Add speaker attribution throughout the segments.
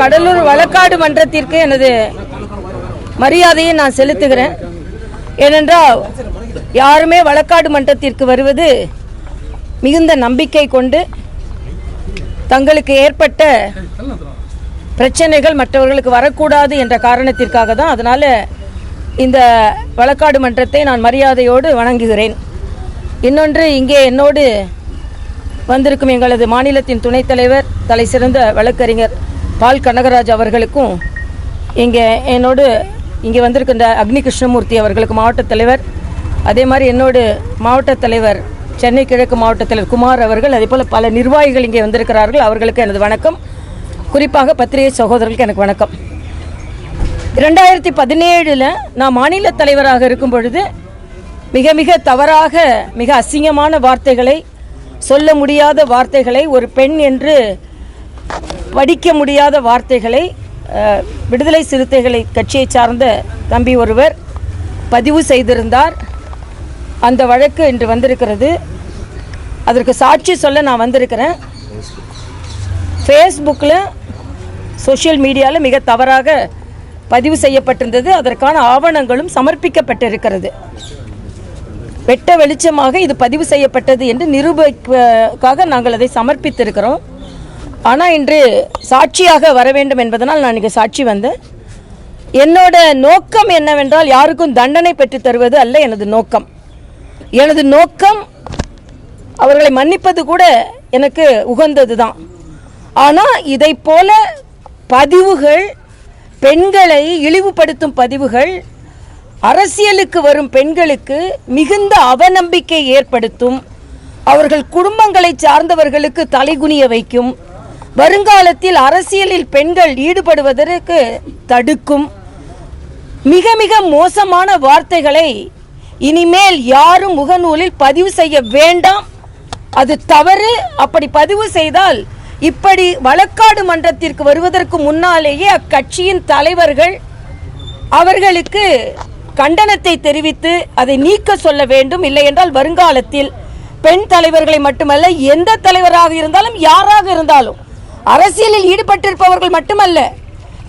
Speaker 1: கடலூர் வழக்காடு மன்றத்திற்கு எனது மரியாதையை நான் செலுத்துகிறேன். ஏனென்றால் யாருமே வழக்காடு மன்றத்திற்கு வருவது மிகுந்த நம்பிக்கை கொண்டு தங்களுக்கு ஏற்பட்ட பிரச்சனைகள் மற்றவர்களுக்கு வரக்கூடாது என்ற காரணத்திற்காக தான் அதனால் இந்த வழக்காடு மன்றத்தை நான் மரியாதையோடு வணங்குகிறேன். இன்னொன்று இங்கே என்னோடு வந்திருக்கும் எங்களது மாநிலத்தின் துணைத் தலைவர் தலை சிறந்த வழக்கறிஞர் பால் கனகராஜ் அவர்களுக்கும் இங்கே என்னோடு இங்கே வந்திருக்கின்ற அக்னி கிருஷ்ணமூர்த்தி அவர்களுக்கு மாவட்ட தலைவர் அதே மாதிரி என்னோடு மாவட்ட தலைவர் சென்னை கிழக்கு மாவட்ட தலைவர் குமார் அவர்கள் அதே போல் பல நிர்வாகிகள் இங்கே வந்திருக்கிறார்கள். அவர்களுக்கு எனது வணக்கம். குறிப்பாக பத்திரிகை சகோதரர்களுக்கு எனக்கு வணக்கம். ரெண்டாயிரத்தி பதினேழில் நான் மாநில தலைவராக இருக்கும் பொழுது மிக மிக தவறாக மிக அசிங்கமான வார்த்தைகளை சொல்ல முடியாத வார்த்தைகளை ஒரு பெண் என்று வடிக்க முடியாத வார்த்தைகளை விடுதலை சிறுத்தைகளை கட்சியை சார்ந்த தம்பி ஒருவர் பதிவு செய்திருந்தார். அந்த வழக்கு இன்று வந்திருக்கிறது. அதற்கு சாட்சி சொல்ல நான் வந்திருக்கிறேன். ஃபேஸ்புக்கில் சோஷியல் மீடியாவில் மிக தவறாக பதிவு செய்யப்பட்டிருந்தது. அதற்கான ஆவணங்களும் சமர்ப்பிக்கப்பட்டிருக்கிறது. வெட்ட வெளிச்சமாக இது பதிவு செய்யப்பட்டது என்று நிரூபிக்காக நாங்கள் அதை சமர்ப்பித்திருக்கிறோம். ஆனால் இன்று சாட்சியாக வர வேண்டும் என்பதனால் நான் இங்கே சாட்சி வந்தேன் என்னோட நோக்கம் என்னவென்றால் யாருக்கும் தண்டனை பெற்று தருவது அல்ல எனது நோக்கம். எனது நோக்கம் அவர்களை மன்னிப்பது கூட எனக்கு உகந்தது தான் ஆனால் இதை போல பதிவுகள் பெண்களை இழிவுபடுத்தும் பதிவுகள் அரசியலுக்கு வரும் பெண்களுக்கு மிகுந்த அவநம்பிக்கை ஏற்படுத்தும் அவர்கள் குடும்பங்களை சார்ந்தவர்களுக்கு தலைகுனிய வைக்கும் வருங்காலத்தில் அரசியலில் பெண்கள் ஈடுபடுவதற்கு தடுக்கும் மிக மிக மோசமான வார்த்தைகளை இனிமேல் யாரும் முகநூலில் பதிவு செய்ய வேண்டாம். அது தவறு. அப்படி பதிவு செய்தால் இப்படி வழக்காடு மன்றத்திற்கு வருவதற்கு முன்னாலேயே அக்கட்சியின் தலைவர்கள் அவர்களுக்கு கண்டனத்தை தெரிவித்து அதை நீக்க சொல்ல வேண்டும். இல்லை என்றால் வருங்காலத்தில் பெண் தலைவர்களை மட்டுமல்ல எந்த தலைவராக இருந்தாலும் யாராக இருந்தாலும் அரசியலில் ஈடுபட்டிருப்பவர்கள் மட்டுமல்ல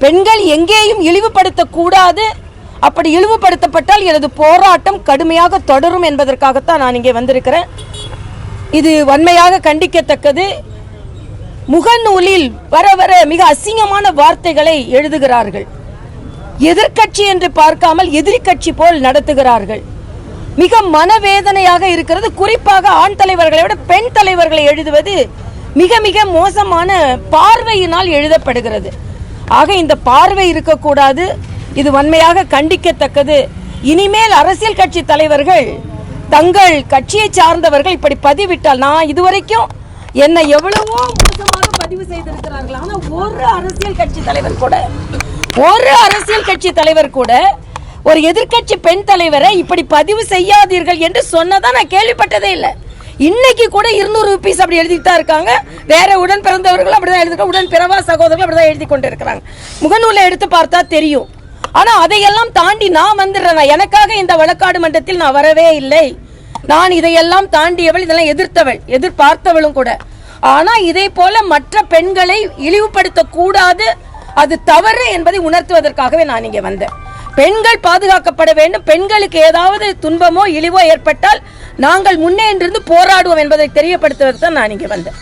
Speaker 1: பெண்கள் எங்கேயும் இழிவுபடுத்தக்கூடாது. அப்படி இழிவுபடுத்தப்பட்டால் எனது போராட்டம் கடுமையாக தொடரும் என்பதற்காகத்தான் நான் இங்கே வந்திருக்கிறேன். இது வன்மையாக கண்டிக்கத்தக்கது. முகநூலில் வர வர மிக அசிங்கமான வார்த்தைகளை எழுதுகிறார்கள். எதிர்க்கட்சி என்று பார்க்காமல் எதிரி கட்சி போல் நடத்துகிறார்கள். மிக மனவேதனையாக இருக்கிறது. குறிப்பாக ஆண் தலைவர்களை விட பெண் தலைவர்களை எழுதுவது மிக மிக மோசமான பார்வையினால் எழுதப்படுகிறது. ஆக இந்த பார்வை இருக்கக்கூடாது. இது வன்மையாக கண்டிக்கத்தக்கது. இனிமேல் அரசியல் கட்சி தலைவர்கள் தங்கள் கட்சியை சார்ந்தவர்கள் இப்படி பதிவிட்டால் நான் இதுவரைக்கும் என்னை எவ்வளவோ மோசமாக பதிவு செய்திருக்கிறார்கள். ஆனால் ஒரு அரசியல் கட்சி தலைவர் கூட ஒரு அரசியல் கட்சி தலைவர் கூட ஒரு எதிர்க்கட்சி பெண் தலைவரை இப்படி பதிவு செய்யாதீர்கள் என்று சொன்னதான் நான் கேள்விப்பட்டதே இல்லை. இன்னைக்கு கூட இருநூறு ருபீஸ் அப்படி எழுதிட்டு தான் இருக்காங்க. வேற உடன் பிறந்தவர்கள் அப்படிதான் எழுதி உடன் பிறவா சகோதரர்கள் அப்படிதான் எழுதி கொண்டு இருக்கிறாங்க முகநூலை எடுத்து பார்த்தா தெரியும். ஆனா அதையெல்லாம் தாண்டி நான் வந்துடுறேன். எனக்காக இந்த வழக்காடு மன்றத்தில் நான் வரவே இல்லை. நான் இதையெல்லாம் தாண்டியவள் இதெல்லாம் எதிர்த்தவள் எதிர்பார்த்தவளும் கூட. ஆனா இதே போல மற்ற பெண்களை இழிவுபடுத்த கூடாது அது தவறு என்பதை உணர்த்துவதற்காகவே நான் இங்கே வந்தேன். பெண்கள் பாதுகாக்கப்பட வேண்டும். பெண்களுக்கு ஏதாவது துன்பமோ இழிவோ ஏற்பட்டால் நாங்கள் முன்னே இருந்து போராடுவோம் என்பதை தெரியப்படுத்துவதற்கு தான் நான் இங்கே வந்தேன்.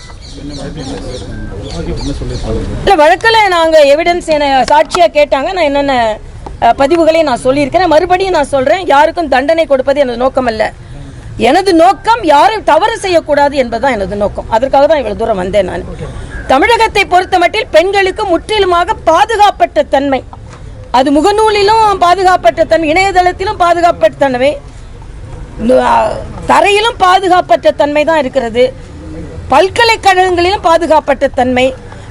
Speaker 1: இல்லை வழக்கில் நாங்கள் எவிடன்ஸ் என சாட்சியாக கேட்டாங்க. நான் என்னென்ன பதிவுகளை நான் சொல்லியிருக்கிறேன். மறுபடியும் நான் சொல்கிறேன் யாருக்கும் தண்டனை கொடுப்பது எனது நோக்கம் அல்ல. எனது நோக்கம் யாரும் தவறு செய்யக்கூடாது என்பதுதான் எனது நோக்கம். அதற்காக தான் இவ்வளவு தூரம் வந்தேன் நான். தமிழகத்தை பொறுத்தமட்டில் பெண்களுக்கு முற்றிலுமாக பாதுகாப்பற்ற தன்மை. அது முகநூலிலும் பாதுகாப்பற்ற தன்மை இணையதளத்திலும் பாதுகாப்பற்ற தன்மை தரையிலும் பாதுகாப்பற்ற தன்மை தான் இருக்கிறது. பல்கலைக்கழகங்களிலும் பாதுகாப்பற்ற தன்மை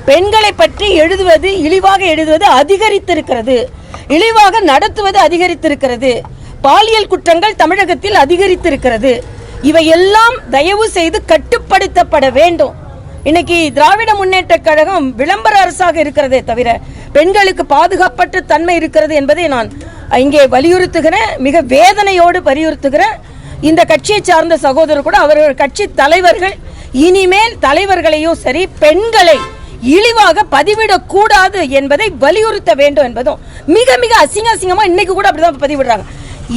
Speaker 1: பெண்களை பற்றி எழுதுவது இழிவாக எழுதுவது அதிகரித்திருக்கிறது. இழிவாக நடத்துவது அதிகரித்திருக்கிறது. பாலியல் குற்றங்கள் தமிழகத்தில் அதிகரித்திருக்கிறது. இவையெல்லாம் தயவு செய்து கட்டுப்படுத்தப்பட வேண்டும். இன்னைக்கு திராவிட முன்னேற்ற கழகம் விளம்பர அரசாக இருக்கிறதே தவிர பெண்களுக்கு பாதுகாப்பற்ற தன்மை இருக்கிறது என்பதை நான் இங்கே வலியுறுத்துகிறேன். மிக வேதனையோடு வலியுறுத்துகிறேன். இந்த கட்சியை சார்ந்த சகோதரர் கூட அவர்கள் கட்சி தலைவர்கள் இனிமேல் தலைவர்களையும் சரி பெண்களை இழிவாக பதிவிடக் கூடாது என்பதை வலியுறுத்த வேண்டும் என்பதும் மிக மிக அசிங்க அசிங்கமா இன்னைக்கு கூட அப்படிதான் பதிவிடுறாங்க.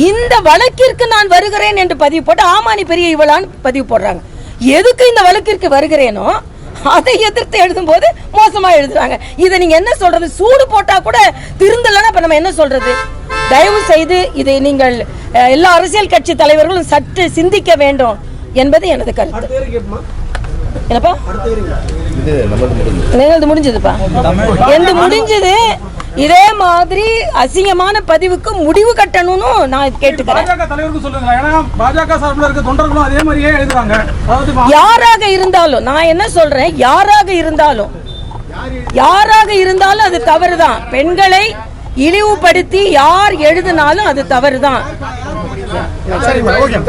Speaker 1: இந்த வழக்கிற்கு நான் வருகிறேன் என்று பதிவு போட்டு ஆமானி பெரிய இவளான்னு பதிவு போடுறாங்க. எதுக்கு இந்த வழக்கிற்கு வருகிறேனோ அதை எதிர்த்து எழுதும்போது மோசமா எழுதுறாங்க. இதை நீங்க என்ன சொல்றது? சூடு போட்டா கூட திருந்தலன்னா இப்ப நம்ம என்ன சொல்றது? தயவு செய்து இதை நீங்கள் எல்லா அரசியல் கட்சி தலைவர்களும் சற்று சிந்திக்க வேண்டும் என்பது எனது கருத்து. என்னப்பா? எனது முடிஞ்சதுப்பா? எனது முடிஞ்சது? இதே மாதிரி அசிங்கமான பதிவுக்கு முடிவு கட்டணும்னு நான் கேட்டுக்கிறேன். யாராக இருந்தாலும் நான் என்ன சொல்றேன்? யாராக இருந்தாலும் யாராக இருந்தாலும் அது தவறுதான். பெண்களை இழிவுபடுத்தி யார் எழுதினாலும் அது தவறுதான்.
Speaker 2: ஓகே.